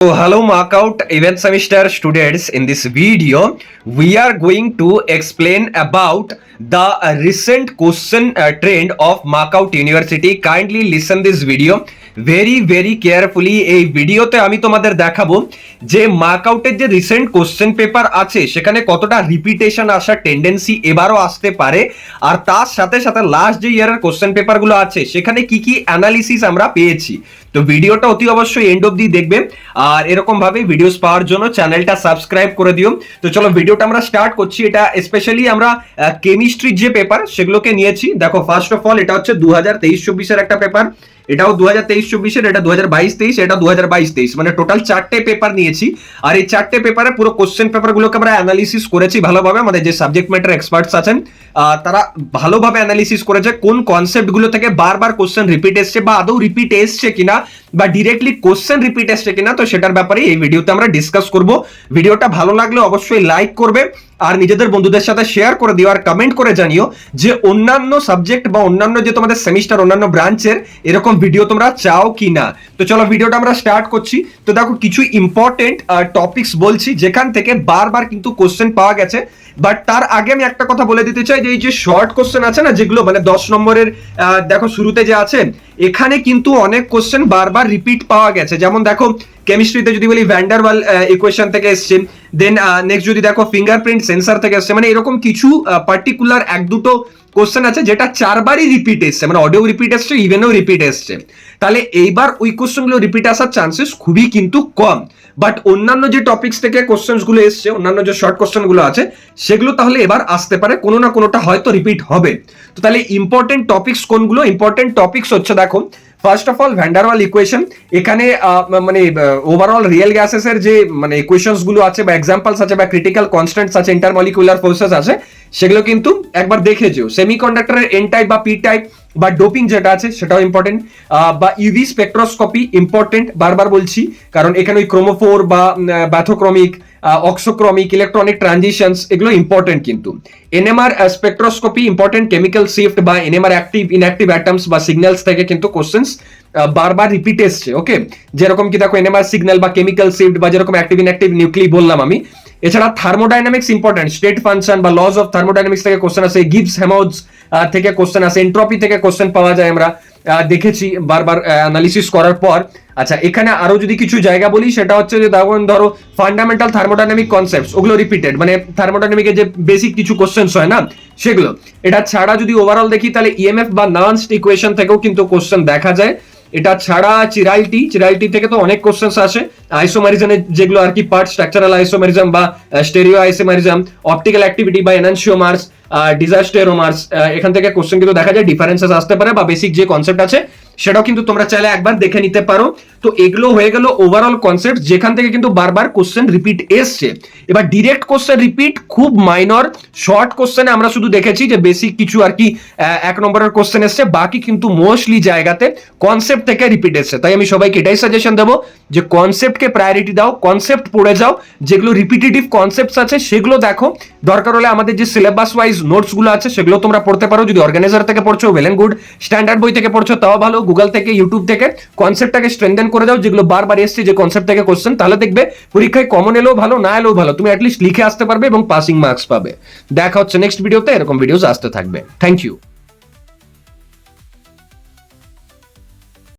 So hello markout event semester students in this video we are going to explain about the uh, recent question uh, trend of markout university kindly listen this video very very carefully এই ভিডিওতে আমি তোমাদের দেখাবো যে মার্কআউটের যে recent question paper আছে সেখানে কতটা রিপিটেশন আসার টেন্ডেন্সি এবারও আসতে পারে আর তার সাথে সাথে লাস্ট যে ইয়ারের কোশ্চেন পেপারগুলো আছে সেখানে কি কি অ্যানালিসিস আমরা পেয়েছি তো ভিডিওটা অতি অবশ্যই এন্ড অব্দি দেখবে। আর এরকম ভাবে ভিডিওস পাওয়ার জন্য চ্যানেলটা সাবস্ক্রাইব করে দিও। তো চলো ভিডিওটা আমরা স্টার্ট করছি। এটা স্পেশালি আমরা কেমিস্ট্রির যে পেপার সেগুলোকে নিয়েছি। দেখো ফার্স্ট অফ অল এটা হচ্ছে দু হাজার তেইশ চব্বিশের একটা পেপার এটাও দু হাজার তেইশ চব্বিশের, এটা দু হাজার বাইশ তেইশ, এটা দু হাজার বাইশ তেইশ। মানে টোটাল চারটে পেপার নিয়েছি। আর এই চারটে পেপারে পুরো কোশ্চেন পেপারগুলোকে আমরা অ্যানালিসিস করেছি ভালোভাবে। আমাদের যে সাবজেক্ট ম্যাটার এক্সপার্টস আছেন তারা ভালোভাবে অ্যানালিসিস করেছে কোন কনসেপ্টগুলো থেকে বারবার কোশ্চেন রিপিট এসছে বা আদৌ রিপিট এসছে কিনা। বা ডিরেক্টলি কোশ্চেন রিপিট এসছে কিনা, তো সেটার ব্যাপারে এই ভিডিওতে আমরা ডিসকাস করব। ভিডিওটা ভালো লাগলে অবশ্যই লাইক করবে আর নিজেদের বন্ধুদের সাথে শেয়ার করে দিও আর কমেন্ট করে জানিও যে অন্যান্য সাবজেক্ট বা অন্যান্য যে তোমাদের সেমিস্টার অন্যান্য ব্রাঞ্চের এরকম ভিডিও তোমরা চাও কি না তো চলো ভিডিওটা আমরা স্টার্ট করছি। তো দেখো, কিছু ইম্পর্টেন্ট টপিকস বলছি, যেখান থেকে বারবার কিন্তু কোশ্চেন পাওয়া গেছে। বাট তার আগে আমি একটা কথা বলে দিতে চাই যে, এই যে শর্ট কোশ্চেন আছে না, যেগুলো মানে দশ নম্বরের দেখো শুরুতে যে আছে এখানে কিন্তু অনেক কোশ্চেন বারবার রিপিট পাওয়া গেছে। যেমন দেখো কেমিস্ট্রিতে যদি বলি ভ্যান্ডারওয়াল ইকুয়েশন থেকে এসছে দেন নেক্সট যদি দেখো ফিঙ্গারপ্রিন্ট সেন্সার থেকে এসছে। মানে এরকম কিছু পার্টিকুলার এক দুটো কোশ্চেন আছে, যেটা চারবারই রিপিট এসছে মানে অডিও রিপিট এসছে ইভেনও রিপিট এসছে। তাহলে এইবার ওই কোশ্চেনগুলো রিপিট আসার চান্সেস খুবই কিন্তু কম। বাট অন্যান্য যে টপিকস থেকে কোশ্চেনসগুলো এসছে, অন্যান্য যে শর্ট কোশ্চেনগুলো আছে, সেগুলো তাহলে এবার আসতে পারে, কোনো না কোনোটা হয়তো রিপিট হবে। তো তাহলে ইম্পর্টেন্ট টপিক্স কোনগুলো? ইম্পর্টেন্ট টপিক্স হচ্ছে, দেখো first of all van der Waals equation এখানে মানে ওভারঅল রিয়েল গ্যাসেস এর যে মানে ইকুয়েশনসগুলো আছে বা এক্সাম্পলস আছে বা ক্রিটিক্যাল কনস্ট্যান্টস আছে ইন্টারমলিকুলার ফোর্সেস আছে, সেগুলো কিন্তু একবার দেখে যেও। সেমিকন্ডাক্টরের এন টাইপ বা পি টাইপ বা ডোপিং যেটা আছে সেটাও ইম্পর্টেন্ট বা ইউভি স্পেকট্রোস্কোপি ইম্পর্টেন্ট বারবার বলছি, কারণ এখানে ওই ক্রোমোফোর বা ব্যাথোক্রমিক অক্সোক্রমিক ইলেকট্রনিক ট্রানজিশনস এগুলো ইম্পর্টেন্ট কিন্তু। NMR spectroscopy important chemical shift বা এনএমআর অ্যাক্টিভ ইনঅ্যাক্টিভ অ্যাটমস বা সিগন্যালস থেকে কিন্তু কোশ্চেন্স বারবার রিপিট এসছে ওকে যেরকম কি দেখো এনএমআর সিগন্যাল বা কেমিক্যাল শিফট বা যেরকম অ্যাক্টিভ ইনঅ্যাক্টিভ নিউক্লি বললাম আমি এছাড়া থার্মোডাইনামিক্স ইম্পর্টেন্ট স্টেট ফাংশন বা লজ অফ থার্মোডাইনামিক্স থেকে কোশ্চেন আসে গিবস হ্যামাউজ থেকে কোশ্চেন আসে এন্ট্রপি থেকে কোশ্চেন পাওয়া যায় আমরা দেখেছি বারবার অ্যানালিসিস করার পর। আচ্ছা এখানে আরও যদি কিছু জায়গা বলি, সেটা হচ্ছে যে ধরো ফান্ডামেন্টাল থার্মোডাইনামিক কনসেপ্টস ওগুলো রিপিটেড মানে থার্মোডাইনামিকের যে বেসিক কিছু কোশ্চেন্স হয় না, সেগুলো। এটা ছাড়া যদি ওভারঅল দেখি, তাহলে ইএমএফ বা নার্নস্ট ইকুয়েশন থেকেও কিন্তু কোশ্চেন দেখা যায়। এটা ছাড়া চিরাইলটি চিরাইলটি থেকে তো অনেক কোশ্চেন্স আসে। আইসোমারিজমের যেগুলো আর কি পার্ট স্ট্রাকচারাল আইসোমারিজম বা স্টেরিও আইসোমারিজম অপটিক্যাল অ্যাক্টিভিটি বা এনানশিওমার্স ডিজাস্টেরোমার্স এখান থেকে কোশ্চেন কিন্তু দেখা যায় ডিফারেন্সেস আসতে পারে বা বেসিক যে কনসেপ্ট আছে সেটাও কিন্তু তোমরা চাইলে একবার দেখে নিতে পারো। তো এগুলো হয়ে গেল ওভারঅল কনসেপ্ট যেখান থেকে কিন্তু বারবার কোশ্চেন রিপিট এসছে। এবার ডিরেক্ট কোশ্চেন রিপিট খুব মাইনর শর্ট কোশ্চেনে আমরা শুধু দেখেছি যে বেসিক কিছু আর কি এক নম্বরের কোশ্চেন এসছে, বাকি কিন্তু মোস্টলি জায়গাতে কনসেপ্ট থেকে রিপিট এসছে। তাই আমি সবাইকে এটাই সাজেশন দেবো যে কনসেপ্টকে প্রায়োরিটি দাও কনসেপ্ট পড়ে যাও, যেগুলো রিপিটেটিভ কনসেপ্টস আছে, সেগুলো দেখো। দরকার হলে আমাদের যে সিলেবাস ওয়াইজ নোটসগুলো আছে, সেগুলো তোমরা পড়তে পারো। যদি অর্গানাইজার থেকে পড়ছো ওয়েল এন্ড গুড স্ট্যান্ডার্ড বই থেকে পড়ছো, তাও ভালো গুগল থেকে ইউটিউব থেকে কনসেপ্টটাকে স্ট্রেনদেন করে দাও, যেগুলো বারবার এসছে যে কনসেপ্ট থেকে কোশ্চেন তাহলে দেখবে পরীক্ষায় কমন এলেও ভালো, না এলেও ভালো। তুমি অ্যাটলিস্ট লিখে আসতে পারবে এবং পাসিং মার্কস পাবে। দেখা হচ্ছে নেক্সট ভিডিওতে এরকম ভিডিওস আসতে থাকবে। Thank you